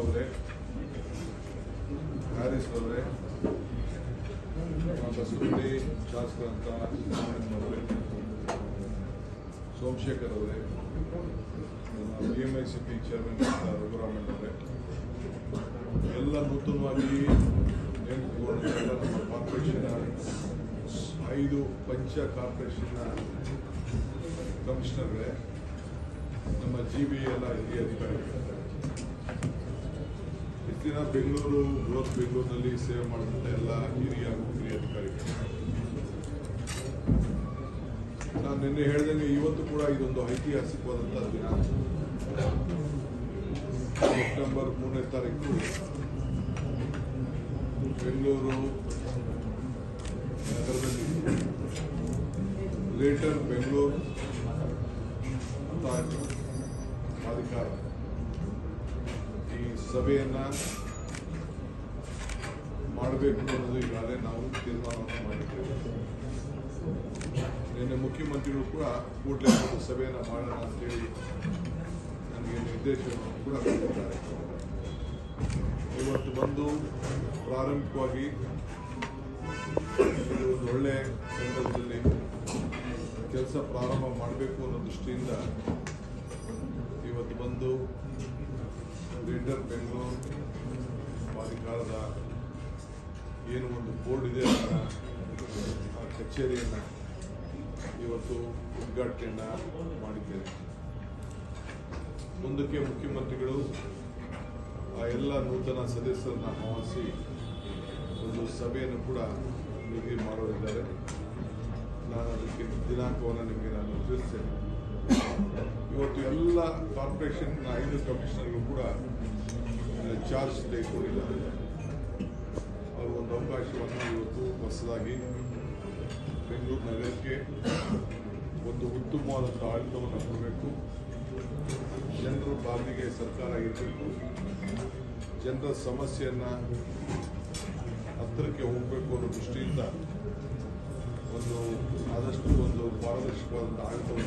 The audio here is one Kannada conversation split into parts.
ಅವರೇ ಹ್ಯಾರಿಸ್ ಅವರೇ ಬಸವಳ್ಳಿ ಶಾಸಕ ಅಂತ ಅವರೇ ಸೋಮಶೇಖರ್ ಅವರೇ B M I C P chairman Raghuramanna ಅವರೇ ಎಲ್ಲ ನೂತನವಾಗಿ ಕಾರ್ಪೊರೇಷನ್ ಐದು ಪಂಚ ಕಾರ್ಪೊರೇಷನ್ನ ಕಮಿಷನರ್ಗಳೇ ನಮ್ಮ ಜಿ ಬಿ ಎಲ್ಲ ಹಿರಿಯ ಅಧಿಕಾರಿಗಳು. ದಿನ ಬೆಂಗಳೂರು ಬೃಹತ್ ಬೆಂಗಳೂರಿನಲ್ಲಿ ಸೇವೆ ಮಾಡಿದಂಥ ಎಲ್ಲ ಹಿರಿಯ ಹಿರಿಯ ಅಧಿಕಾರಿಗಳು. ನಾನು ನಿನ್ನೆ ಹೇಳ್ದಂಗೆ ಇವತ್ತು ಕೂಡ ಇದೊಂದು ಐತಿಹಾಸಿಕವಾದಂಥ ದಿನ. ಸೆಪ್ಟೆಂಬರ್ ಮೂರನೇ ತಾರೀಕು, ಬೆಂಗಳೂರು ನಗರದಲ್ಲಿ ಗ್ರೇಟರ್ ಬೆಂಗಳೂರು ಅಂತ ಪ್ರಾಧಿಕಾರ ಈ ಸಭೆಯನ್ನ ಮಾಡಬೇಕು ಅನ್ನೋದು ಈಗಾಗಲೇ ನಾವು ತೀರ್ಮಾನವನ್ನು ಮಾಡಿದ್ದೇವೆ ನಿನ್ನೆ ಮುಖ್ಯಮಂತ್ರಿಗಳು ಕೂಡ ಕೂಡಲೇ ಸಭೆಯನ್ನು ಮಾಡೋಣ ಅಂತೇಳಿ ನನಗೆ ನಿರ್ದೇಶನವನ್ನು ಕೂಡ ಕೊಟ್ಟಿದ್ದಾರೆ. ಇವತ್ತು ಬಂದು ಪ್ರಾರಂಭಿಕವಾಗಿ ಒಂದು ಒಳ್ಳೆ ಸಂದರ್ಭದಲ್ಲಿ ಕೆಲಸ ಪ್ರಾರಂಭ ಮಾಡಬೇಕು ಅನ್ನೋ ದೃಷ್ಟಿಯಿಂದ ಇವತ್ತು ಬಂದು ಗ್ರೇಟರ್ ಬೆಂಗಳೂರು ಪ್ರಾಧಿಕಾರದ ಏನು ಒಂದು ಬೋರ್ಡ್ ಇದೆ ಆ ಕಚೇರಿಯನ್ನು ಇವತ್ತು ಉದ್ಘಾಟನೆಯನ್ನು ಮಾಡಿದ್ದೇವೆ. ಮುಂದಕ್ಕೆ ಮುಖ್ಯಮಂತ್ರಿಗಳು, ಆ ಎಲ್ಲ ನೂತನ ಸದಸ್ಯರನ್ನು ಆಹ್ವಾನಿಸಿ ಒಂದು ಸಭೆಯನ್ನು ಕೂಡ ನಿಗದಿ ಮಾಡೋರಿದ್ದಾರೆ. ನಾನು ಅದಕ್ಕೆ ದಿನಾಂಕವನ್ನು ನಿಮಗೆ ನಾನು ತಿಳಿಸ್ತೇನೆ ಇವತ್ತು ಎಲ್ಲ ಕಾರ್ಪೊರೇಷನ್, ಐದು ಕಮಿಷನರ್ಗೂ ಕೂಡ ಚಾರ್ಜ್ ತೆಗೆದುಕೊಂಡಿದ್ದಾರೆ. ಅವಕಾಶವನ್ನು ಇವತ್ತು ಹೊಸದಾಗಿ ಬೆಂಗಳೂರು ನಗರಕ್ಕೆ ಒಂದು ಉತ್ತಮವಾದಂಥ ಆಡಳಿತವನ್ನು ಕೊಡಬೇಕು ಜನರ ಪಾಲಿಗೆ ಸರ್ಕಾರ ಇರಬೇಕು ಜನರ ಸಮಸ್ಯೆಯನ್ನು ಹತ್ತಿರಕ್ಕೆ ಹೋಗಬೇಕು ಅನ್ನೋ ದೃಷ್ಟಿಯಿಂದ ಒಂದು ಆದಷ್ಟು ಒಂದು ಪಾರದರ್ಶಕವಾದಂಥ ಆಡಳಿತವನ್ನು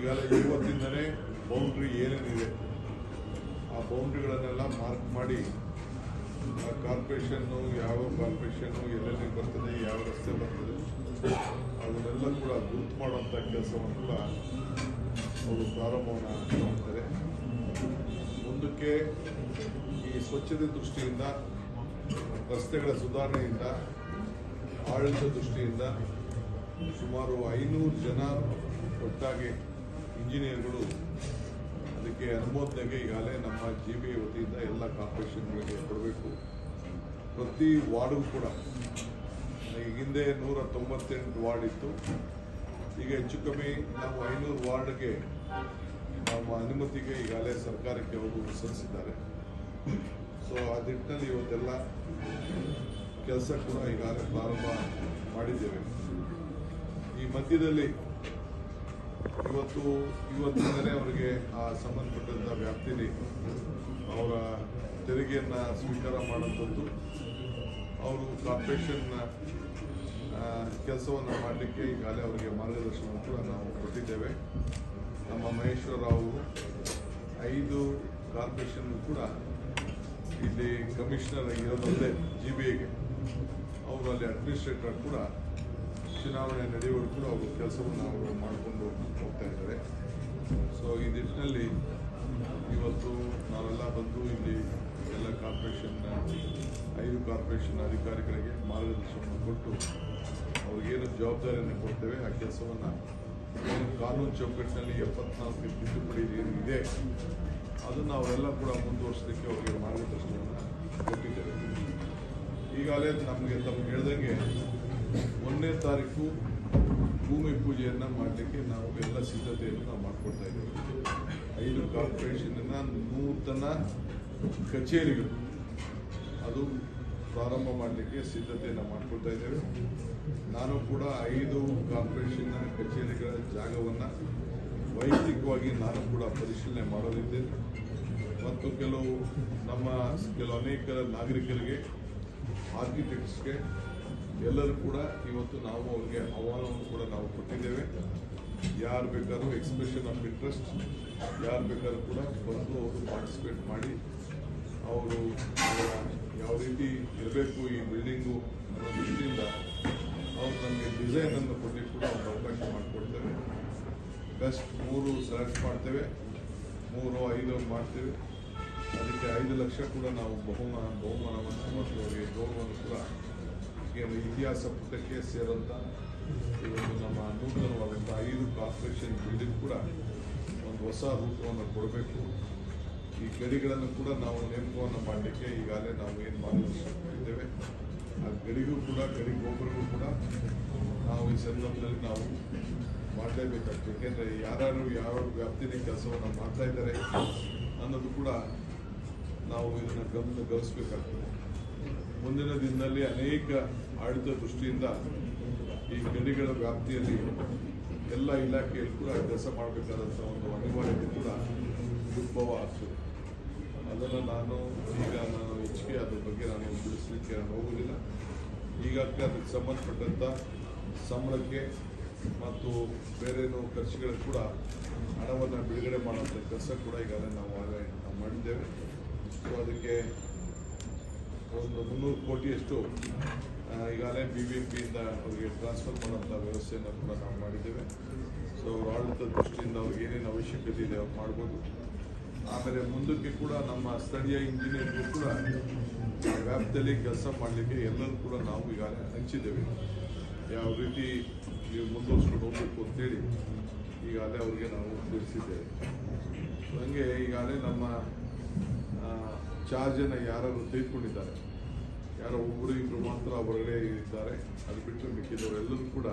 ಈಗಾಗಲೇ ಇವತ್ತಿಂದಲೇ ಬೌಂಡ್ರಿ ಏನೇನಿದೆ, ಆ ಬೌಂಡ್ರಿಗಳನ್ನೆಲ್ಲ ಮಾರ್ಕ್ ಮಾಡಿ, ಆ ಕಾರ್ಪೊರೇಷನ್ನು ಯಾವ ಕಾರ್ಪೊರೇಷನ್ನು ಎಲ್ಲೆಲ್ಲಿ ಬರ್ತದೆ, ಯಾವ ರಸ್ತೆ ಬರ್ತದೆ, ಅದನ್ನೆಲ್ಲ ಕೂಡ ಗುರುತು ಮಾಡುವಂಥ ಕೆಲಸವನ್ನು ಕೂಡ ಅವರು ಪ್ರಾರಂಭವನ್ನು ಮಾಡ್ತಾರೆ. ಮುಂದಕ್ಕೆ ಈ ಸ್ವಚ್ಛತೆ ದೃಷ್ಟಿಯಿಂದ, ರಸ್ತೆಗಳ ಸುಧಾರಣೆಯಿಂದ, ಆಡಳಿತ ದೃಷ್ಟಿಯಿಂದ ಸುಮಾರು ಐನೂರು ಜನ ಒಟ್ಟಾಗಿ ಇಂಜಿನಿಯರ್ಗಳು ಅದಕ್ಕೆ ಅನುಮೋದನೆಗೆ ಈಗಾಗಲೇ ನಮ್ಮ ಜಿ ಬಿ ವತಿಯಿಂದ ಎಲ್ಲ ಕಾರ್ಪೊರೇಷನ್ಗಳಿಗೆ ಕೊಡಬೇಕು. ಪ್ರತಿ ವಾರ್ಡ್ಗೂ ಕೂಡ. ಈಗ ಹಿಂದೆ ನೂರ ತೊಂಬತ್ತೆಂಟು ವಾರ್ಡ್ ಇತ್ತು. ಈಗ ಹೆಚ್ಚು ಕಮ್ಮಿ ನಾವು ಐನೂರು ವಾರ್ಡ್ಗೆ ನಮ್ಮ ಅನುಮತಿಗೆ ಈಗಾಗಲೇ ಸರ್ಕಾರಕ್ಕೆ ಅವರು ಸಲ್ಲಿಸಿದ್ದಾರೆ. ಸೊ ಆ ನಿಟ್ಟಿನಲ್ಲಿ ಇವತ್ತೆಲ್ಲ ಕೆಲಸ ಕೂಡ ಈಗಾಗಲೇ ಪ್ರಾರಂಭ ಮಾಡಿದ್ದೇವೆ. ಈ ಮಧ್ಯದಲ್ಲಿ ಇವತ್ತು, ಇವತ್ತಿಂದಲೇ ಅವರಿಗೆ ಆ ಸಂಬಂಧಪಟ್ಟಂಥ ವ್ಯಾಪ್ತಿಯಲ್ಲಿ ಅವರ ತೆರಿಗೆಯನ್ನು ಸ್ವೀಕಾರ ಮಾಡುವಂಥದ್ದು, ಅವರು ಕಾರ್ಪೊರೇಷನ್ನ ಕೆಲಸವನ್ನು ಮಾಡಲಿಕ್ಕೆ ಈಗಾಗಲೇ ಅವರಿಗೆ ಮಾರ್ಗದರ್ಶನ ಕೂಡ ನಾವು ಕೊಟ್ಟಿದ್ದೇವೆ. ನಮ್ಮ ಮಹೇಶ್ವರ ಅವರು ಐದು ಕಾರ್ಪೊರೇಷನ್ ಕೂಡ ಇಲ್ಲಿ ಕಮಿಷನರ್ ಇರೋದಲ್ಲದೆ ಜಿ ಬಿ ಐಗೆ ಅವರು ಅಲ್ಲಿ ಅಡ್ಮಿನಿಸ್ಟ್ರೇಟರ್ ಕೂಡ ಚುನಾವಣೆ ನಡೆಯುವವರು ಕೂಡ ಅವರು ಕೆಲಸವನ್ನು ಅವರು ಮಾಡಿಕೊಂಡು ಹೋಗ್ತಾ ಇದ್ದಾರೆ. ಸೊ ಈ ನಿಟ್ಟಿನಲ್ಲಿ ಇವತ್ತು ನಾವೆಲ್ಲ ಬಂದು ಇಲ್ಲಿ ಎಲ್ಲ ಕಾರ್ಪೊರೇಷನ್ನ ಐದು ಕಾರ್ಪೊರೇಷನ್ ಅಧಿಕಾರಿಗಳಿಗೆ ಮಾರ್ಗದರ್ಶನವನ್ನು ಕೊಟ್ಟು ಅವ್ರಿಗೇನು ಜವಾಬ್ದಾರಿಯನ್ನು ಕೊಡ್ತೇವೆ, ಆ ಕೆಲಸವನ್ನು ಕಾನೂನು ಚೌಕಟ್ಟಿನಲ್ಲಿ ಎಪ್ಪತ್ನಾಲ್ಕು ತಿದ್ದುಪಡಿ ಏನು ಇದೆ, ಅದನ್ನು ಅವರೆಲ್ಲ ಕೂಡ ಮುಂದುವರಿಸಲಿಕ್ಕೆ ಅವರಿಗೆ ಮಾರ್ಗದರ್ಶನವನ್ನು ಕೊಟ್ಟಿದ್ದೇವೆ. ಈಗಾಗಲೇ ನಮಗೆ ತಮ್ಗೆ ಹೇಳ್ದಂಗೆ ಒಂದನೇ ತಾರೀಕು ಭೂಮಿ ಪೂಜೆಯನ್ನು ಮಾಡಲಿಕ್ಕೆ ನಾವು ಎಲ್ಲ ಸಿದ್ಧತೆಯನ್ನು ನಾವು ಮಾಡಿಕೊಡ್ತಾ ಇದ್ದೇವೆ. ಐದು ಕಾರ್ಪೊರೇಷನ್ನ ನೂತನ ಕಚೇರಿಗಳು. ಅದು ಪ್ರಾರಂಭ ಮಾಡಲಿಕ್ಕೆ ಸಿದ್ಧತೆಯನ್ನು ಮಾಡಿಕೊಡ್ತಾ ಇದ್ದೇವೆ. ನಾನು ಕೂಡ ಐದು ಕಾರ್ಪೊರೇಷನ್ನ ಕಚೇರಿಗಳ ಜಾಗವನ್ನು ವೈಯಕ್ತಿಕವಾಗಿ ನಾನು ಕೂಡ ಪರಿಶೀಲನೆ ಮಾಡಲಿದ್ದೇನೆ ಮತ್ತು ಕೆಲವು ನಮ್ಮ, ಕೆಲವು ಅನೇಕ ನಾಗರಿಕರಿಗೆ ಆರ್ಕಿಟೆಕ್ಟ್ಸ್ಗೆ ಎಲ್ಲರೂ ಕೂಡ ಇವತ್ತು ನಾವು ಅವ್ರಿಗೆ ಆಹ್ವಾನವನ್ನು ಕೂಡ ನಾವು ಕೊಟ್ಟಿದ್ದೇವೆ. ಯಾರು ಬೇಕಾದ್ರೂ ಎಕ್ಸ್ಪ್ರೆಷನ್ ಆಫ್ ಇಂಟ್ರೆಸ್ಟ್ ಯಾರು ಬೇಕಾದ್ರೂ ಕೂಡ ಬಂದು ಅವರು ಪಾರ್ಟಿಸಿಪೇಟ್ ಮಾಡಿ, ಅವರು ಯಾವ ರೀತಿ ಇರಬೇಕು ಈ ಬಿಲ್ಡಿಂಗು ಅನ್ನೋ ದೃಷ್ಟಿಯಿಂದ ಅವ್ರು ನಮಗೆ ಡಿಸೈನನ್ನು ಕೊಡಲಿಕ್ಕೆ ಕೂಡ ಅವ್ರು ಅವಕಾಶ ಮಾಡಿಕೊಡ್ತೇವೆ. ಬೆಸ್ಟ್ ಮೂರು ಸೆಲೆಕ್ಟ್ ಮಾಡ್ತೇವೆ. ಮೂರು, ಐದು ಮಾಡ್ತೇವೆ. ಅದಕ್ಕೆ ಐದು ಲಕ್ಷ ಕೂಡ ನಾವು ಬಹುಮಾನ, ಬಹುಮಾನವನ್ನು ಮತ್ತು ಅವರಿಗೆ ಗೌರವವನ್ನು ಕೂಡ ಇತಿಹಾಸ ಪುಟಕ್ಕೆ ಸೇರಂತ ಇವತ್ತು ನಮ್ಮ ನೂತನವಾದಂಥ ಐದು ಕಾರ್ಪೊರೇಷನ್ ಬಿಲ್ಡಿಂಗ್ ಕೂಡ ಒಂದು ಹೊಸ ರೂಪವನ್ನು ಕೊಡಬೇಕು. ಈ ಗಡಿಗಳನ್ನು ಕೂಡ ನಾವು ನೇಮಕವನ್ನು ಮಾಡಲಿಕ್ಕೆ ಈಗಾಗಲೇ ನಾವು ಏನು ಮಾಡಿದ್ದೇವೆ. ಆ ಗಡಿಗೂ ಕೂಡ, ಗಡಿ ಗೊಬ್ಬರಿಗೂ ಕೂಡ ನಾವು ಈ ಸಂದರ್ಭದಲ್ಲಿ ನಾವು ಮಾಡಲೇಬೇಕಾಗ್ತದೆ. ಏಕೆಂದರೆ ಯಾರು ಯಾವ ವ್ಯಾಪ್ತಿಯಲ್ಲಿ ಕೆಲಸವನ್ನು ಮಾಡ್ತಾ ಇದ್ದಾರೆ ಅನ್ನೋದು ಕೂಡ ನಾವು ಇದನ್ನು ಗಮನ ಗಮನಿಸಬೇಕಾಗ್ತದೆ. ಮುಂದಿನ ದಿನದಲ್ಲಿ ಅನೇಕ ಆಡಳಿತ ದೃಷ್ಟಿಯಿಂದ ಈ ಗಡಿಗಳ ವ್ಯಾಪ್ತಿಯಲ್ಲಿ ಎಲ್ಲ ಇಲಾಖೆಯಲ್ಲಿ ಕೂಡ ಕೆಲಸ ಮಾಡಬೇಕಾದಂಥ ಒಂದು ಅನಿವಾರ್ಯತೆ ಕೂಡ ಉದ್ಭವ ಆಗ್ತದೆ. ಅದನ್ನು ನಾನು ಈಗ ನಾನು ಹೆಚ್ಚಿಗೆ ಅದ್ರ ಬಗ್ಗೆ ನಾನು ತಿಳಿಸ್ಲಿಕ್ಕೆ ನಾನು ಹೋಗುವುದಿಲ್ಲ ಈಗಾಗಲೇ ಅದಕ್ಕೆ ಸಂಬಂಧಪಟ್ಟಂಥ ಸಂಬಳಕ್ಕೆ ಮತ್ತು ಬೇರೇನೋ ಖರ್ಚುಗಳಿಗೆ ಕೂಡ ಹಣವನ್ನು ಬಿಡುಗಡೆ ಮಾಡುವಂಥ ಕೆಲಸ ಕೂಡ ಈಗಾಗಲೇ ನಾವು ಆಗಲೇ ನಾವು ಮಾಡಿದ್ದೇವೆ. ಸೊ ಅದಕ್ಕೆ ಒಂದು ಮುನ್ನೂರು ಕೋಟಿಯಷ್ಟು ಈಗಾಗಲೇ ಬಿ ಬಿ ಪಿಯಿಂದ ಅವರಿಗೆ ಟ್ರಾನ್ಸ್ಫರ್ ಮಾಡೋಂಥ ವ್ಯವಸ್ಥೆಯನ್ನು ಕೂಡ ನಾವು ಮಾಡಿದ್ದೇವೆ. ಸೊ ಅವ್ರ ಆಡಳಿತ ದೃಷ್ಟಿಯಿಂದ ಅವ್ರಿಗೆ ಏನೇನು ಅವಶ್ಯಕತೆ ಇದೆ ಅವ್ರು ಮಾಡ್ಬೋದು. ಆಮೇಲೆ ಮುಂದಕ್ಕೆ ಕೂಡ ನಮ್ಮ ಸ್ಥಳೀಯ ಇಂಜಿನಿಯರ್ಗೂ ಕೂಡ ವ್ಯಾಪ್ತಿಯಲ್ಲಿ ಕೆಲಸ ಮಾಡಲಿಕ್ಕೆ ಎಲ್ಲರೂ ಕೂಡ ನಾವು ಈಗಾಗಲೇ ಹಂಚಿದ್ದೇವೆ. ಯಾವ ರೀತಿ ನೀವು ಮುಂದುವರ್ಸ್ಕೊಂಡು ಹೋಗ್ಬೇಕು ಅಂತೇಳಿ ಈಗಾಗಲೇ ಅವ್ರಿಗೆ ನಾವು ತಿಳಿಸಿದ್ದೇವೆ. ಸೊ ಹಂಗೆ ಈಗಾಗಲೇ ನಮ್ಮ ಚಾರ್ಜನ್ನು ಯಾರು ತೆಗೆದುಕೊಂಡಿದ್ದಾರೆ? ಯಾರೋ ಒಬ್ಬರು ಇಬ್ಬರು ಮಾತ್ರ ಹೊರಗಡೆ ಇದ್ದಾರೆ. ಅದು ಬಿಟ್ಟು ಮಿಕ್ಕಿದವರು ಎಲ್ಲರೂ ಕೂಡ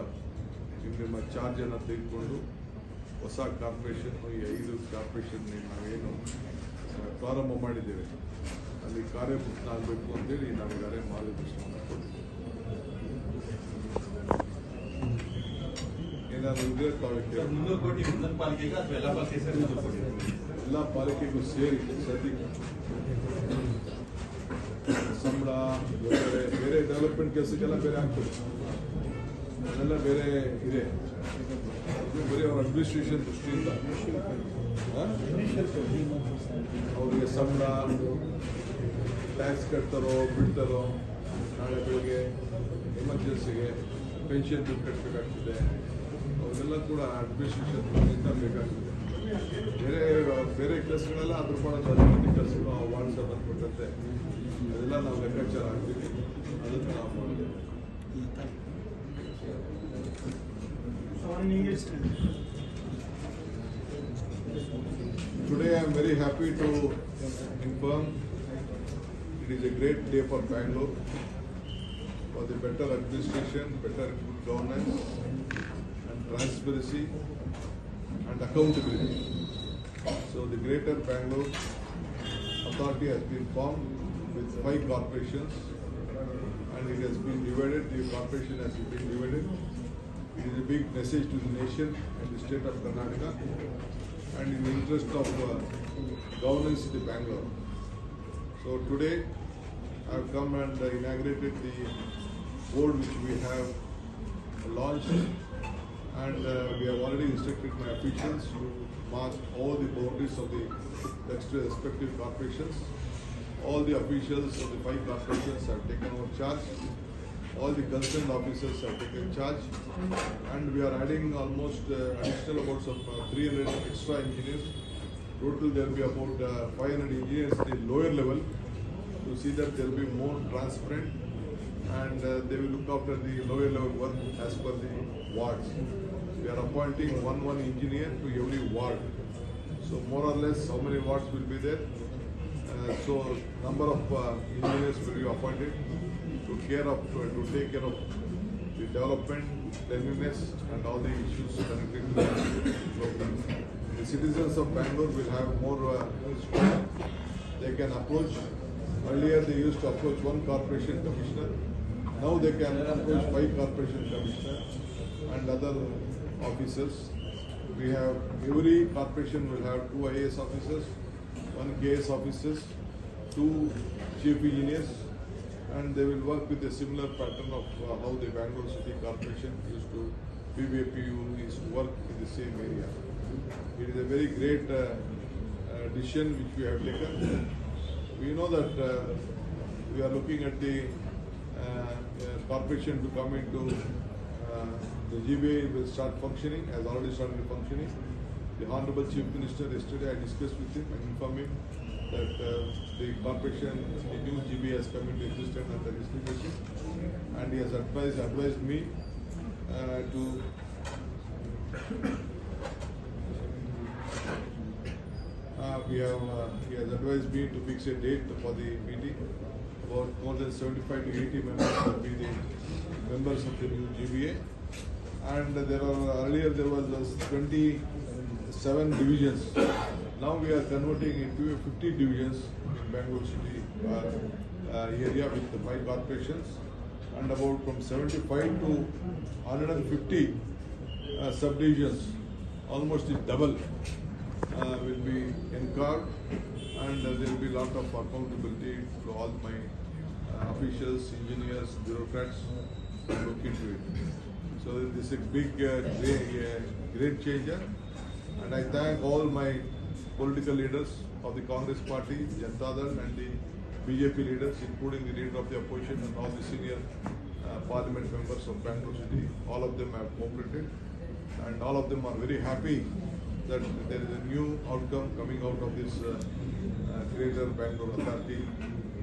ನಿಮ್ಮ ನಿಮ್ಮ ಚಾರ್ಜನ್ನು ತೆಗೆದುಕೊಂಡು ಹೊಸ ಕಾರ್ಪೊರೇಷನ್, ಈ ಐದು ಕಾರ್ಪೊರೇಷನ್ ನಾವೇನು ಪ್ರಾರಂಭ ಮಾಡಿದ್ದೇವೆ. ಅಲ್ಲಿ ಕಾರ್ಯಮುಕ್ತನಾಗಬೇಕು ಅಂತೇಳಿ ನಾವೀಗಾಗಲೇ ಮಾರ್ಗದರ್ಶನವನ್ನು ಮುನ್ನೂರು ಕೋಟಿ ಪಾಲಿಕೆಗೆ ಅಥವಾ ಎಲ್ಲ ಪಾಲಿಕೆ ಸೇರಿ ಮುನ್ನೂರು ಕೋಟಿ? ಎಲ್ಲ ಪಾಲಿಕೆಗೂ ಸೇರಿ ಸದ್ಯಕ್ಕೆ. ಸಂಬಳ ಬೇರೆ ಬೇರೆ ಡೆವಲಪ್ಮೆಂಟ್ ಕೆಲಸಕ್ಕೆಲ್ಲ ಬೇರೆ ಆಗ್ತದೆ. ಅದೆಲ್ಲ ಬೇರೆ ಇದೆ. ಬರೀ ಅವ್ರ ಅಡ್ಮಿನಿಸ್ಟ್ರೇಷನ್ ದೃಷ್ಟಿಯಿಂದ? ಅವ್ರಿಗೆ ಸಂಬಳ ಟ್ಯಾಕ್ಸ್ ಕಟ್ತಾರೋ ಬಿಡ್ತಾರೋ ನಾಳೆ ಬೆಳಿಗ್ಗೆ ಎಮರ್ಜೆನ್ಸಿಗೆ ಪೆನ್ಷನ್ ದುಡ್ಡು ಕಟ್ಟಬೇಕಾಗ್ತದೆ ಅವೆಲ್ಲ ಕೂಡ ಅಡ್ಮಿನಿಸ್ಟ್ರೇಷನ್ ದೃಷ್ಟಿಯಿಂದ ಬೇಕಾಗ್ತದೆ ಬೇರೆ ಬೇರೆ ಕೆಲಸಗಳೆಲ್ಲ ಅದ್ರ ಮಾಡೋದು ಅಭಿವೃದ್ಧಿ ಕೆಲಸಗಳು ಆ ವಾರ್ಡ್ ಸಂಬಂಧಪಟ್ಟಂತೆ ಅದೆಲ್ಲ ನಾವು ಲೆಕ್ಕಾಚಾರ ಹಾಕ್ತೀವಿ ಅದನ್ನು ನಾವು ಮಾಡಿದ್ದೇವೆ Today I am very happy to inform it is a great day for Bangalore for the better administration, better good governance and transparency and accountability. So the Greater Bangalore Authority has been formed with five corporations and it has been divided, the corporation has been divided. It is a big message to the nation and the state of Karnataka and in the interest of uh, governance in Bangalore. So today I have come and uh, inaugurated the board which we have launched and uh, we have already instructed my officials to mark all the boundaries of the respective corporations. All the officials of the five corporations have taken over charge. All the concerned officers have taken charge. And we are adding almost uh, additional about some uh, 300 extra engineers. Total there will be about uh, 500 engineers at the lower level to see that there will be more transparent and uh, they will look after the lower level work as per the wards. We are appointing one one engineer to every ward. So more or less how many wards will be there? Uh, so number of uh, engineers will be appointed to care of, to, to take care of the development, cleanliness and all the issues connected to the program. The citizens of Bangalore will have more uh. They can approach, earlier they used to approach one corporation commissioner. Now they can approach five corporation commissioner and other officers. We have, every corporation will have two IAS officers, one KS officers, two chief engineers, and they will work with a similar pattern of uh, how the Bangalore City Corporation used to, BBPU to work in the same area. It is a very great uh, uh, decision which we have taken. We know that uh, we are looking at the corporation to come into uh, the GBA will start functioning, has already started functioning. The Honorable Chief Minister yesterday I discussed with him and informed him that uh, the corporation, the new GBA has come into existence under his leadership. And he has advised, advised me uh, to uh, we have, uh, he has advised me to fix a date for the meeting. About more than seventy-five to eighty members will be the members of the new GBA. And there are, earlier there was uh, twenty-seven divisions. Now we are converting into fifty divisions in Bangalore city uh, uh, area with the five corporations. And about from seventy-five to hundred and fifty uh, subdivisions, almost double will be encarved and uh, there will be a lot of accountability to all my uh, officials, engineers, bureaucrats to look into it. So this is a big, uh, great, uh, great changer and I thank all my political leaders of the Congress party, Janata Dal and the BJP leaders, including the leader of the opposition and all the senior uh, parliament members of Bangalore city. All of them have cooperated and all of them are very happy that there is a new outcome coming out of this uh, uh, greater Bangalore authority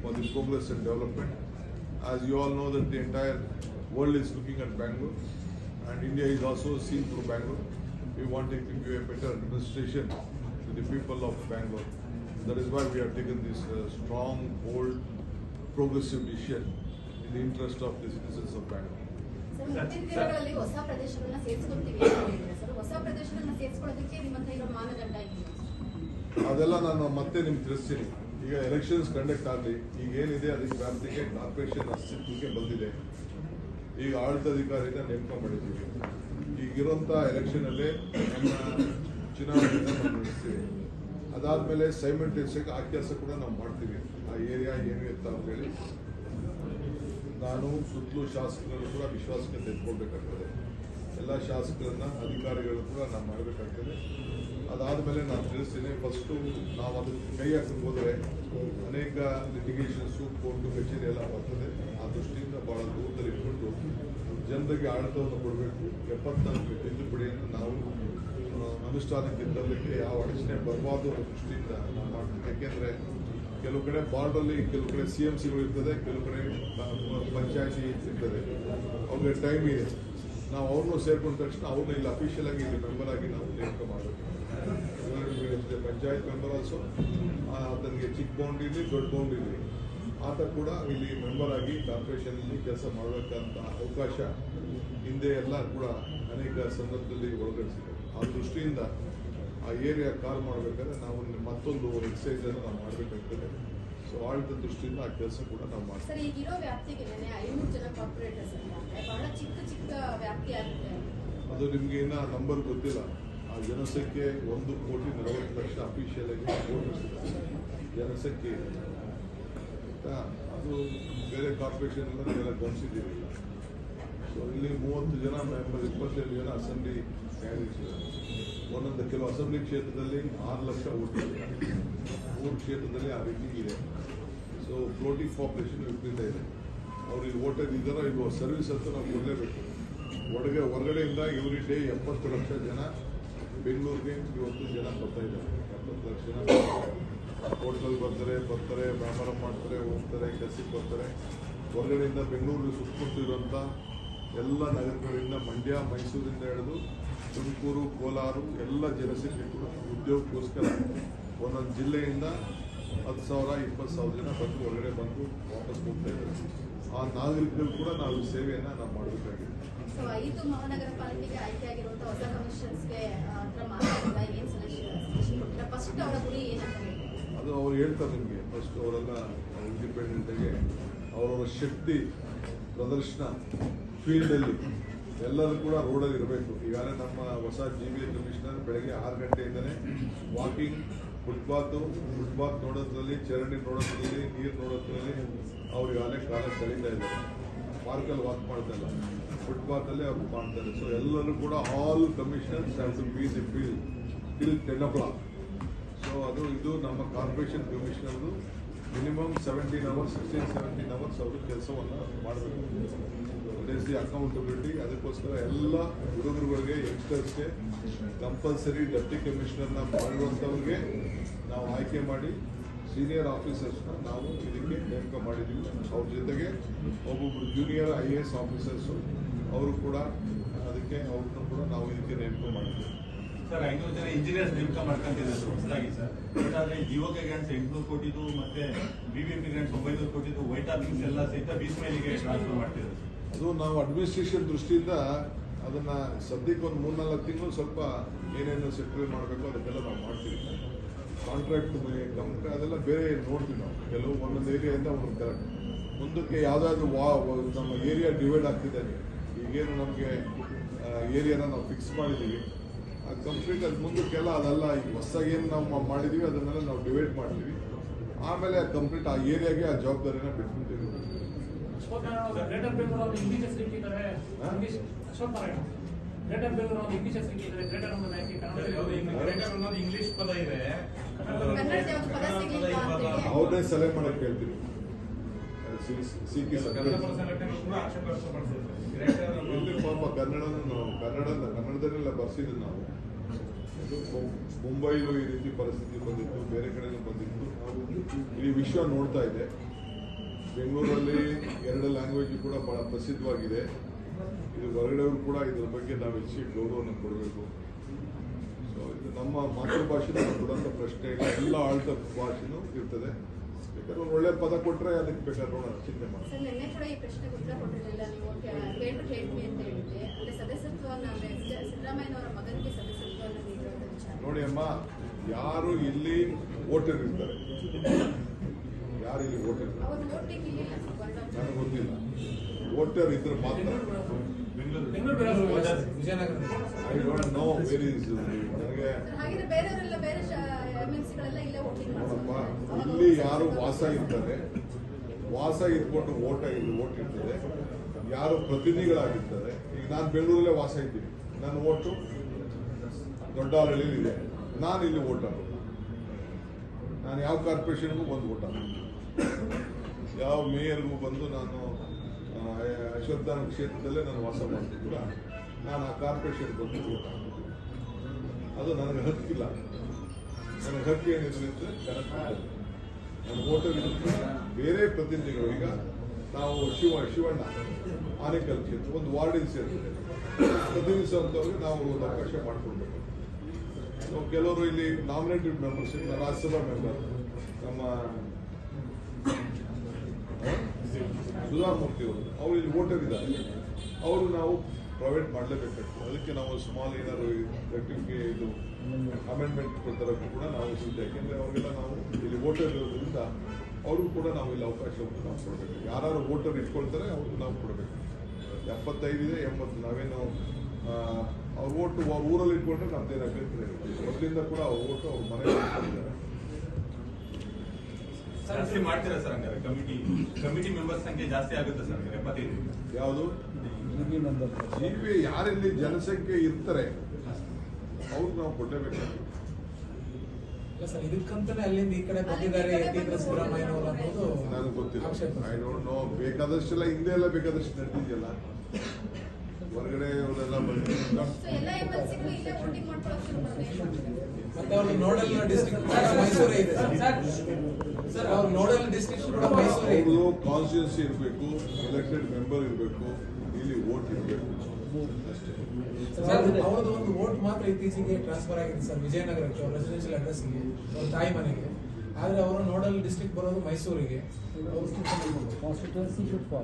for the progress and development. As you all know that the entire world is looking at Bangalore and India is also seen through Bangalore. We wanted to give a better administration to the people of Bangalore. That is why we have taken this uh, strong, bold, progressive decision in the interest of the citizens of Bangalore. ಅದೆಲ್ಲ ನಾನು ಮತ್ತೆ ನಿಮ್ಗೆ ತಿಳಿಸ್ತೀನಿ. ಈಗ ಎಲೆಕ್ಷನ್ಸ್ ಕಂಡಕ್ಟ್ ಆಗಲಿ, ಈಗ ಏನಿದೆ ಅದಕ್ಕೆ ವ್ಯಾಪ್ತಿಗೆ ಕಾರ್ಪೊರೇಷನ್ ಅಸ್ತಿತ್ವಕ್ಕೆ ಬಂದಿದೆ. ಈಗ ಆಡಳಿತಾಧಿಕಾರಿನ ನೇಮಕ ಮಾಡಿದ್ದೀವಿ. ಈಗಿರುವಂಥ ಎಲೆಕ್ಷನಲ್ಲೇ ನಮ್ಮ ಚುನಾವಣೆಯನ್ನು ನಾವು ನಡೆಸ್ತೀವಿ. ಅದಾದಮೇಲೆ ಆ ಕೆಲಸ ಕೂಡ ನಾವು ಮಾಡ್ತೀವಿ. ಆ ಏರಿಯಾ ಏನು ಅಂತ ಅಂತೇಳಿ ನಾನು ಸುತ್ತಲೂ ಶಾಸಕರು ಕೂಡ ವಿಶ್ವಾಸಕ್ಕೆ ತೆಗೆದುಕೊಳ್ಬೇಕಾಗ್ತದೆ. ಎಲ್ಲ ಶಾಸಕರನ್ನ ಅಧಿಕಾರಿಗಳು ಕೂಡ ನಾನು ಮಾಡಬೇಕಾಗ್ತದೆ. ಅದಾದ ಮೇಲೆ ನಾನು ತಿಳಿಸ್ತೀನಿ ಫಸ್ಟು ನಾವು ಅದು ಕೈ ಹಾಕಿ ಹೋದರೆ ಅನೇಕ ಲಿಟಿಗೇಷನ್ಸು ಕೋರ್ಟು ಕಚೇರಿ ಎಲ್ಲ ಬರ್ತದೆ. ಆ ದೃಷ್ಟಿಯಿಂದ ಭಾಳ ದೂರದಲ್ಲಿ ಇಟ್ಕೊಂಡು ಜನರಿಗೆ ಆಡಳಿತವನ್ನು ಕೊಡಬೇಕು. ಎಪ್ಪತ್ನಾಲ್ಕು ತಿದ್ದುಪಡಿಯನ್ನು ನಾವು ಅನುಷ್ಠಾನಕ್ಕೆ ತರಲಿಕ್ಕೆ ಯಾವ ಅಡಚಣೆ ಬರಬಾರ್ದು ಅನ್ನೋ ದೃಷ್ಟಿಯಿಂದ ನಾವು ಮಾಡ್ತೀವಿ ಯಾಕೆಂದರೆ ಕೆಲವು ಕಡೆ ಬಾರ್ಡಲ್ಲಿ ಕೆಲವು ಕಡೆ ಸಿ ಎಂ ಸಿಗಳು ಇರ್ತದೆ, ಕೆಲವು ಕಡೆ ಪಂಚಾಯತಿ ಇರ್ತದೆ. ಅವ್ರಿಗೆ ಟೈಮ್ ಇದೆ. ನಾವು ಅವ್ರನ್ನೂ ಸೇರ್ಕೊಂಡ ತಕ್ಷಣ ಅವ್ರನ್ನ ಇಲ್ಲಿ ಅಫಿಷಿಯಲ್ ಆಗಿ ಇಲ್ಲಿ ಮೆಂಬರ್ ಆಗಿ ನಾವು ನೇಮಕ ಮಾಡಬೇಕು. ಪಂಚಾಯತ್ ಮೆಂಬರ್ ಆಲ್ಸೋ ಆತನಿಗೆ ಚಿಕ್ಕ ಬೌಂಡ್ ಇರಲಿ, ದೊಡ್ಡ ಬೌಂಡ್ ಇರಲಿ. ಆತ ಕೂಡ ಇಲ್ಲಿ ಮೆಂಬರ್ ಆಗಿ ಕಾರ್ಪೊರೇಷನ್ ಅಲ್ಲಿ ಕೆಲಸ ಮಾಡಬೇಕಂತ ಅವಕಾಶ ಹಿಂದೆ ಎಲ್ಲ ಕೂಡ ಅನೇಕ ಸಂದರ್ಭದಲ್ಲಿ ಒಳಗಡಿಸಿದೆ ಆ ದೃಷ್ಟಿಯಿಂದ ಆ ಏರಿಯಾ ಕಾಲ್ ಮಾಡಬೇಕಾದ್ರೆ ನಾವು ಮತ್ತೊಂದು ಎಕ್ಸೈಸನ್ನು ನಾವು ಮಾಡಬೇಕಾಗ್ತದೆ ಸೊ ಆಡಳಿತ ದೃಷ್ಟಿಯಿಂದ ಆ ಕೆಲಸ ಕೂಡ ನಾವು ಮಾಡ್ತೀವಿ ಸರ್ ಈಗಿರೋ ವ್ಯಾಪ್ತಿಗೆ ಐನೂರು ಜನ ಕಾರ್ಪೊರೇಟರ್ಸ್ ಅಂದ್ರೆ ಬಹಳ ಚಿಕ್ಕ ಚಿಕ್ಕ ವ್ಯಾಪ್ತಿ ಆಗುತ್ತೆ. ಅದು ನಿಮಗೆ ಇನ್ನ ನಂಬರ್ ಗೊತ್ತಿಲ್ಲ. ಆ ಜನಸಂಖ್ಯೆ ಒಂದು ಕೋಟಿ ನಲವತ್ತು ಲಕ್ಷ ಅಫಿಷಿಯಲ್ ಆಗಿ ಜನಸಂಖ್ಯೆ ಅದು ಬೇರೆ ಕಾರ್ಪೊರೇಷನ್ ಎಲ್ಲ ನಾವೆಲ್ಲ ಗಮನಿಸಿದ್ದೀವಿ ಸೊ ಇಲ್ಲಿ ಮೂವತ್ತು ಜನ ಮೆಂಬರ್ ಇಪ್ಪತ್ತೇಳು ಜನ ಅಸೆಂಬ್ಲಿ ಕ್ಯಾಂಡಿಡೇಟ್ಸ್ ಇದ್ದಾರೆ ಒಂದೊಂದು ಕೆಲವು ಅಸೆಂಬ್ಲಿ ಕ್ಷೇತ್ರದಲ್ಲಿ ಆರು ಲಕ್ಷ ಓಟ್ ಮೂರು ಕ್ಷೇತ್ರದಲ್ಲಿ ಆ ರೀತಿ ಇದೆ. ಸೊ ಫ್ಲೋಟಿಂಗ್ ಪಾಪ್ಯುಲೇಷನ್ ವಿಪರೀತ ಇದೆ. ಅವ್ರು ಇಲ್ಲಿ ವೋಟರ್ ಇದ್ದಾರೋ ಇಲ್ವೋ ಸರ್ವಿಸ್ ಅಂತ ನಾವು ಕೊಡಲೇಬೇಕು. ಹೊರಗೆ, ಹೊರಗಡೆಯಿಂದ ಎವ್ರಿ ಡೇ ಎಪ್ಪತ್ತು ಲಕ್ಷ ಜನ ಬೆಂಗಳೂರಿಗೆ ಇವತ್ತು ಜನ ಬರ್ತಾ ಇದ್ದಾರೆ. ಎಪ್ಪತ್ತು ಲಕ್ಷ ಜನ ಹೋಟ್ಲಲ್ಲಿ ಬರ್ತಾರೆ ಬರ್ತಾರೆ, ವ್ಯಾಪಾರ ಮಾಡ್ತಾರೆ, ಹೋಗ್ತಾರೆ, ಕೆಲಸಕ್ಕೆ ಬರ್ತಾರೆ. ಹೊರಗಡೆಯಿಂದ ಬೆಂಗಳೂರಿಗೆ ಸುತ್ತಮುತ್ತಿರುವಂಥ ಎಲ್ಲ ನಗರಗಳಿಂದ ಮಂಡ್ಯ, ಮೈಸೂರಿಂದ ಹಿಡಿದು ತುಮಕೂರು, ಕೋಲಾರ ಎಲ್ಲ ಜನಸಂಖ್ಯೆ ಕೂಡ ಉದ್ಯೋಗಕ್ಕೋಸ್ಕರ ಒಂದೊಂದು ಜಿಲ್ಲೆಯಿಂದ ಹತ್ತು ಸಾವಿರ ಇಪ್ಪತ್ತು ಸಾವಿರ ಜನ ಬಂದು ಹೊರಗಡೆ ಬಂದು ವಾಪಸ್ ಹೋಗ್ತಾ ಇದ್ದಾರೆ. ಆ ನಾಗರಿಕರು ಕೂಡ ನಾವು ಸೇವೆಯನ್ನು ನಾವು ಮಾಡಬೇಕಾಗಿದೆ. ಐದು ಮಹಾನಗರ ಪಾಲಿಕೆಗೆ ಹೊಸ ಫಸ್ಟ್ ಅವರ ಗುರಿ ಅದು ಅವ್ರು ಹೇಳ್ತಾರೆ ನಿಮಗೆ. ಫಸ್ಟ್ ಅವರೆಲ್ಲ ಇಂಡಿಪೆಂಡೆಂಟಾಗಿ ಅವರವರ ಶಕ್ತಿ ಪ್ರದರ್ಶನ ಫೀಲ್ಡಲ್ಲಿ ಎಲ್ಲರೂ ಕೂಡ ರೋಡಲ್ಲಿ ಇರಬೇಕು. ಈಗಾಗಲೇ ನಮ್ಮ ಹೊಸ ಜಿ ಬಿ ಕಮಿಷನರ್ ಬೆಳಗ್ಗೆ ಆರು ಗಂಟೆಯಿಂದಲೇ ವಾಕಿಂಗ್ ಫುಟ್ಪಾತ್ ಫುಟ್ಪಾತ್ ನೋಡೋದ್ರಲ್ಲಿ, ಚರಂಡಿ ನೋಡೋದ್ರಲ್ಲಿ, ನೀರು ನೋಡೋದ್ರಲ್ಲಿ ಅವ್ರು ಈಗಾಗಲೇ ಕಾಲ ಕಳೀತಾ ಇದ್ದಾರೆ. ಪಾರ್ಕಲ್ಲಿ ವಾಕ್ ಮಾಡ್ತಾ ಇಲ್ಲ. ಫುಟ್ಪಾತಲ್ಲೇ ಅವ್ರು ಮಾಡ್ತಾರೆ ಸೊ ಎಲ್ಲರೂ ಕೂಡ all commissioners have to be the field till ten o'clock so ಅದು, ಇದು ನಮ್ಮ corporation ಕಮಿಷನರ್ದು minimum seventeen hours sixteen seventeen hours ಅವರು ಕೆಲಸವನ್ನು ಮಾಡಬೇಕು. ದಿ ಅಕೌಂಟಬಿಲಿಟಿ ಅದಕ್ಕೋಸ್ಕರ ಎಲ್ಲ ಹುಡುಗರುಗಳಿಗೆ ಯಂಗ್ಸ್ಟರ್ಸ್ಗೆ ಕಂಪಲ್ಸರಿ ಡೆಪ್ಟಿ ಕಮಿಷನರ್ನ ಮಾಡಿರುವಂಥವ್ರಿಗೆ ನಾವು ಆಯ್ಕೆ ಮಾಡಿ ಸೀನಿಯರ್ ಆಫೀಸರ್ಸ್ನ ನಾವು ಇದಕ್ಕೆ ನೇಮಕ ಮಾಡಿದ್ದೀವಿ. ಅವ್ರ ಜೊತೆಗೆ ಒಬ್ಬೊಬ್ಬರು junior I A S officers ಅವರು ಕೂಡ ಅದಕ್ಕೆ ಅವ್ರನ್ನ ಕೂಡ ನಾವು ಇದಕ್ಕೆ ನೇಮಕ ಮಾಡಿದ್ದೀವಿ ಸರ್, ಐನೂರು ಜನ ಇಂಜಿನಿಯರ್ಸ್ ನೇಮಕ ಮಾಡ್ಕೊಂತಿದ್ದಾರೆ ಹೊಸದಾಗಿ ಸರ್. ಬಟ್ ಆದರೆ ಜಿಒಕೆ ಗ್ರಾಂಟ್ಸ್ ಮತ್ತು ಕೋಟಿದು ಮತ್ತೆ ಪಿ ಗ್ರಾಂಟ್ಸ್ ಒಂಬೈನೂರು ಕೋಟಿದು ವೈಟ್ ಎಲ್ಲ ಸಹಿತ ಬೀಸ್ ಮೇಲಿಗೆ ಟ್ರಾನ್ಸ್ಫರ್ ಮಾಡ್ತಿದ್ದಾರೆ ಅದು ನಾವು ಅಡ್ಮಿನಿಸ್ಟ್ರೇಷನ್ ದೃಷ್ಟಿಯಿಂದ ಅದನ್ನ ಸದ್ಯಕ್ಕೆ ಒಂದು ಮೂರ್ನಾಲ್ಕು ತಿಂಗಳು ಸ್ವಲ್ಪ ಏನೇನು ಸೆಕ್ಟರ್ ಮಾಡಬೇಕು, ಅದಕ್ಕೆಲ್ಲ ನಾವು ಮಾಡ್ತೀವಿ. ಕಾಂಟ್ರಾಕ್ಟ್ ಕಂಪ್ನಿ ಅದೆಲ್ಲ ಬೇರೆ ನೋಡ್ತೀವಿ ನಾವು. ಕೆಲವು ಒಂದೊಂದು ಏರಿಯಾಯಿಂದ ಒಂದು ಕರೆಕ್ಟ್ ಮುಂದಕ್ಕೆ ಯಾವುದಾದ್ರು ವಾ ನಮ್ಮ ಏರಿಯಾ ಡಿವೈಡ್ ಆಗ್ತಿದೆ ಈಗೇನು ನಮಗೆ ಏರಿಯಾನ ನಾವು ಫಿಕ್ಸ್ ಮಾಡಿದ್ದೀವಿ. ಆ ಕಂಪ್ಲೀಟ್ ಅದು ಮುಂದಕ್ಕೆಲ್ಲ ಅದೆಲ್ಲ ಈಗ ಹೊಸದಾಗಿ ಏನು ನಾವು ಮಾಡಿದ್ದೀವಿ ಅದನ್ನೆಲ್ಲ ನಾವು ಡಿವೈಡ್ ಮಾಡ್ತೀವಿ. ಆಮೇಲೆ ಕಂಪ್ಲೀಟ್ ಆ ಏರಿಯಾಗೆ ಆ ಜವಾಬ್ದಾರಿನ ನಾರಾಯಣ ಗ್ರೇಟರ್ ಬೆಂಗಳೂರು ಅವ್ರು ಇಂಗ್ಲಿಷ್ ಹೆಸರಿಟ್ಟಿದ್ದಾರೆ ಹಾ? ಇಂಗ್ಲಿಷ್ ಅಶೋಕ್ ನಾರಾಯಣ ಗ್ರೇಟರ್ ಬೆಂಗಳೂರು ಅವ್ರು ಇಂಗ್ಲಿಷ್ ಹೆಸರಿಟ್ಟಿದ್ದಾರೆ ಗ್ರೇಟರ್ ಅನ್ನೋದು ಯಾಕೆ ಕನ್ನಡ ಗ್ರೇಟರ್ ಅನ್ನೋದು ಇಂಗ್ಲಿಷ್ ಪದ ಇದೆ. ಕನ್ನಡದ ಯಾವ್ದು ಪದ ಸಿಗ್ಲಿಲ್ಲ ಅಂತ ಹೇಳಿ. ಅವ್ರನ್ನೇ ಸೆಲೆಕ್ಟ್ ಮಾಡಕ್ ಪಿ ಕನ್ನಡ ನಾವು ಕನ್ನಡದ ಕನ್ನಡದಲ್ಲೆಲ್ಲ ಬರ್ಸಿದ್ದು ನಾವು. ಮುಂಬೈಲು ಈ ರೀತಿ ಪರಿಸ್ಥಿತಿ ಬಂದಿತ್ತು ಬೇರೆ ಕಡೆನೂ ಬಂದಿತ್ತು. ನಾವು ಇಡೀ ವಿಶ್ವ ನೋಡ್ತಾ ಇದೆ. ಬೆಂಗಳೂರಲ್ಲಿ ಎರಡು ಲ್ಯಾಂಗ್ವೇಜ್ ಕೂಡ ಬಹಳ ಪ್ರಸಿದ್ಧವಾಗಿದೆ. ಇದು ಹೊರಗಡೆಯವರು ಕೂಡ ಇದ್ರ ಬಗ್ಗೆ ನಾವು ಹೆಚ್ಚು ಗೌರವವನ್ನು ಕೊಡಬೇಕು. ಸೊ ಇದು ನಮ್ಮ ಮಾತೃಭಾಷೆ ನಾವು ಕೊಡುವಂಥ ಪ್ರಶ್ನೆ ಇಲ್ಲ. ಎಲ್ಲ ಆಳ್ತ ಭಾಷೆನೂ ಇರ್ತದೆ. ಬೇಕಾದ್ರೆ ಒಂದು ಒಳ್ಳೆ ಪದ ಕೊಟ್ಟರೆ ಅದಕ್ಕೆ ಬೇಕಾದ್ರೆ ನೋಡೋಣ ಚಿಂತೆ ಮಾಡಿ ನೋಡಿ ಅಮ್ಮ ಯಾರು ಇಲ್ಲಿ ವೋಟರ್ ಇರ್ತಾರೆ? ಯಾರು ಇಲ್ಲಿ ವೋಟರ್ ಅವ್ರು ವೋಟಿಂಗ್ ಇಲ್ಲ. ನನಗೆ ಗೊತ್ತಿಲ್ಲ. ವೋಟರ್ ಇದ್ರೆ ಮಾತ್ರ. ಐ ಡೋಂಟ್ ನೋ ವೆರಿ ನನಗೆ ಇಲ್ಲೇ ಯಾರು ವಾಸ ಇರ್ತಾರೆ ವಾಸ ಇದ್ಕೊಂಡು ಓಟ ಓಟ್ ಇರ್ತದೆ ಯಾರು ಪ್ರತಿನಿಧಿಗಳಾಗಿರ್ತಾರೆ ಈಗ ನಾನು ಬೆಂಗಳೂರಲ್ಲೇ ವಾಸ ಇದ್ದೀನಿ. ನನ್ನ ಓಟು ದೊಡ್ಡಹಳ್ಳಿ ಇದೆ. ನಾನು ಇಲ್ಲಿ ಓಟ್ ಹಾಕೋದು. ನಾನು ಯಾವ ಕಾರ್ಪೊರೇಷನ್ಗೂ ಹಾಕೋದು ಯಾವ ಮೇಯರ್ಗೂ ಬಂದು ನಾನು ಅಶ್ವತ್ಥಾನ ಕ್ಷೇತ್ರದಲ್ಲೇ ನಾನು ವಾಸ ಮಾಡ್ತೀನಿ ಕೂಡ. ನಾನು ಆ ಕಾರ್ಪೊರೇಷನ್ ಬಂದು ಅದು ನನಗೆ ಹಕ್ಕಿಲ್ಲ. ನನಗೆ ಹಕ್ಕು ಏನಿದ್ರೆ ಕರೆಕ್ಟ್ ನನ್ನ ಹೋಟೆಲ್ ಬೇರೆ ಪ್ರತಿನಿಧಿಗಳು ಈಗ ನಾವು ಶಿವ, ಶಿವಣ್ಣ, ಆನೇಕಲ್ ಕ್ಷೇತ್ರ, ಒಂದು ವಾರ್ಡಿಗೆ ಸೇರ್ತದೆ ಪ್ರತಿನಿಧಿಸುವಂಥವ್ರಿಗೆ ನಾವು ಒಂದು ಅವಕಾಶ ಮಾಡಿಕೊಡ್ಬೇಕು. ಸೊ ಕೆಲವರು ಇಲ್ಲಿ ನಾಮಿನೇಟೆಡ್ ಮೆಂಬರ್ಸ್ ರಾಜ್ಯಸಭಾ ಮೆಂಬರ್ ನಮ್ಮ ಸುಧಾಮೂರ್ತಿ ಅವರು. ಅವ್ರು ಇಲ್ಲಿ ವೋಟರ್ ಇದ್ದಾರೆ. ಅವರು ನಾವು ಪ್ರೊವೈಡ್ ಮಾಡಲೇಬೇಕಾಗ್ತದೆ ಅದಕ್ಕೆ ನಾವು ಸ್ಮಾಲ್ ಏನಾದ್ರು ರೆಕ್ಟಿಫಿಕೆ ಇದು ಅಮೆಂಡ್ಮೆಂಟ್ ಕೊಡ್ತಾರಕ್ಕೂ ಕೂಡ ನಾವು ಸಿದ್ಧ. ಯಾಕೆಂದರೆ ಅವರೆಲ್ಲ ನಾವು ಇಲ್ಲಿ ವೋಟರ್ ಇರೋದ್ರಿಂದ ಅವ್ರಿಗೂ ಕೂಡ ನಾವು ಇಲ್ಲಿ ಅವಕಾಶವನ್ನು ನಾವು ಕೊಡಬೇಕು. ಯಾರು ವೋಟರ್ ಇಟ್ಕೊಳ್ತಾರೆ, ಅವ್ರಿಗೆ ನಾವು ಕೊಡಬೇಕು. ಎಪ್ಪತ್ತೈದು ಇದೆ, ಎಂಬತ್ತು. ನಾವೇನು ಅವ್ರ ಓಟು ಅವ್ರ ಊರಲ್ಲಿ ಇಟ್ಕೊಂಡ್ರೆ ನಮ್ದೇನು ಅಭ್ಯಂತರ ಇಲ್ಲ ಮೊದಲಿಂದ ಕೂಡ ಅವ್ರ ಓಟು ಅವ್ರ ಮನೆಯಲ್ಲಿ ಇಟ್ಕೊಂಡಿದ್ದಾರೆ ಜಾಸ್ತಿ ಮಾಡ್ತೀರಾ ಸರ್ ಹಂಗಾರೆ? ಕಮಿಟಿ ಕಮಿಟಿ ಮೆಂಬರ್ಸ್ ಸಂಖ್ಯೆ ಜಾಸ್ತಿ ಆಗುತ್ತೆ ಸರ್ ಎಪ್ಪತ್ತೈದು ಯಾವುದು? ಪಿ ಯಾರಲ್ಲಿ ಜನಸಂಖ್ಯೆ ಇರ್ತಾರೆ? ಅವ್ರಿಗೆ ನಾವು ಕೊಡಲೇಬೇಕಾಗುತ್ತೆ ಸರ್ ಇದಕ್ಕಂತಾನೆ ಅಲ್ಲಿಂದ ಈ ಕಡೆ ಬಂದಿದ್ದಾರೆ ಯತೀಂದ್ರ ಸಿದ್ದರಾಮಯ್ಯನವರು ಅನ್ನೋದು ನನಗೆ ಗೊತ್ತಿಲ್ಲ. ಐ ಡೋಂಟ್ ನೋ ಬೇಕಾದಷ್ಟೆಲ್ಲ ಹಿಂದೆ ಎಲ್ಲ ಬೇಕಾದಷ್ಟು ನಡೆದಿದೆಯಲ್ಲ? ಹೊರಗಡೆ ಅವರೆಲ್ಲ ಶುರು ಮತ್ತೆ ಅವ್ರ ನೋಡಲ್ ಡಿಸ್ಟ್ರಿಕ್ಟ್ ಮೈಸೂರೇ ಇದೆ. ಸರ್ ಸರ್ ಅವ್ರ ನೋಡಲ್ ಡಿಸ್ಟ್ರಿಕ್ಟ್ ಕೂಡ ಮೈಸೂರೇ ಇದೆ. ಕಾನ್ಸ್ಟಿಟ್ಯೂನ್ಸಿ ಇರಬೇಕು ಎಲೆಕ್ಟೆಡ್ ಮೆಂಬರ್ ಇರಬೇಕು ಇಲ್ಲಿ ವೋಟ್ ಇರಬೇಕು. ಸರ್ ಅವ್ರದ್ದು ಒಂದು ವೋಟ್ ಮಾತ್ರ ಇತ್ತೀಚೆಗೆ ಟ್ರಾನ್ಸ್ಫರ್ ಆಗಿದೆ ಸರ್ ವಿಜಯನಗರಕ್ಕೆ ಅವ್ರ ರೆಸಿಡೆನ್ಷಿಯಲ್ ಅಡ್ರೆಸ್ಗೆ ಅವ್ರ ತಾಯಿ ಮನೆಗೆ. ಆದರೆ ಅವರು ನೋಡಲ್ ಡಿಸ್ಟ್ರಿಕ್ಟ್ ಬರೋದು ಮೈಸೂರಿಗೆ. Constituency should follow.